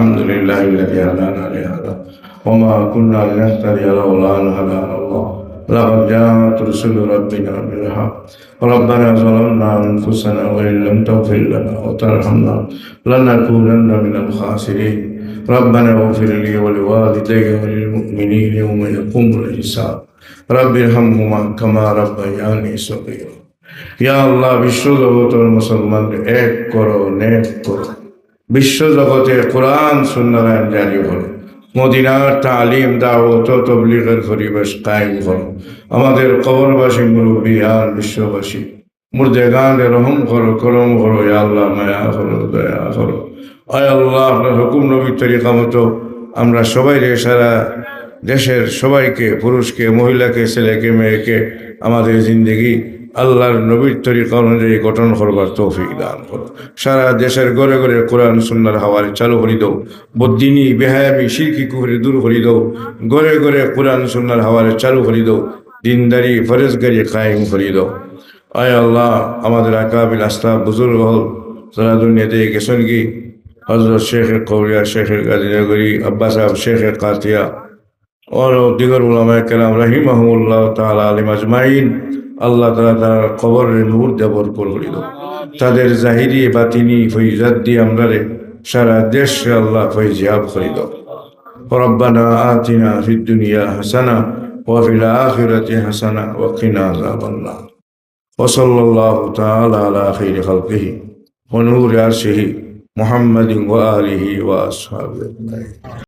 الحمد لله الذي هدانا لهذا وما كنا لنهتدي لولا ان هدانا الله لقد جاءت رسل ربنا بالحق ربنا ظلمنا انفسنا وان لم تغفر لنا وترحمنا لنكونن من الخاسرين ربنا اغفر لي ولوالدي وللمؤمنين يوم يقوم الحساب رب ارحمهما كما ربياني صغيرا ইয়া আল্লাহ বিশ্ব জগতের মুসলমানদের এক করো নেক করো বিশ্ব জগতে কোরআন সুন্নারায়ণ জারি করো মদিনার তালিম দাওয়াত ও তবলিগের পরিবেশ কায়েম করো আমাদের কবরবাসী, মুরব্বী, আর বিশ্ববাসী, মুর্দেগানে রহম করো, করম করো আল্লাহ, মায়া করো, দয়া করো। আয় আল্লাহ, আপনার হুকুম নবীর তরিকা মতো আমরা সবাই রে সারা দেশের সবাইকে, পুরুষকে, মহিলাকে, ছেলেকে, মেয়েকে, আমাদের জিন্দগি আল্লাহর নবীর তরিকা অনুযায়ী গঠন করবার তৌফিক দান করো সারা দেশের ঘরে ঘরে কোরআন, সুন্নার হাওয়ারে চালু হরি দৌ বদিনী বেহায়ামি, শিরকি কুহরি দূর হরি দৌ ঘরে ঘরে কোরআন, সুন্নার হাওয়ারে চালু হরি দৌ দিনদারি, ফরেজগারি কায়েম হরি দৌ আয় আল্লাহ, আমাদের আকাবিল আস্থা বুজুর্গ হল সারা দুনিয়াতে গেছেন কি হজরত শেখ কৌরিয়া শেখ গাজীনগরী আব্বাস সাহেব, শেখ কাতিয়া। ওর দিগর علماء কেলাম রহিম اللہ تعالی علیہ اجمعین আল্লাহ তাআলা তার কবরের নূর দেবর করে দাও তাদের জাহিরি বাতিনি ফৈজাত দিয়ে আমরা রে সারা দেশে আল্লাহ ফৈজিয়াব করে দাও ربنا آتنا في الدنيا حسنة وفي الآخرة حسنة وقنا عذاب النار وصلى الله تعالى على خير خلقه ونور عرشه محمد وآله وأصحابه أجمعين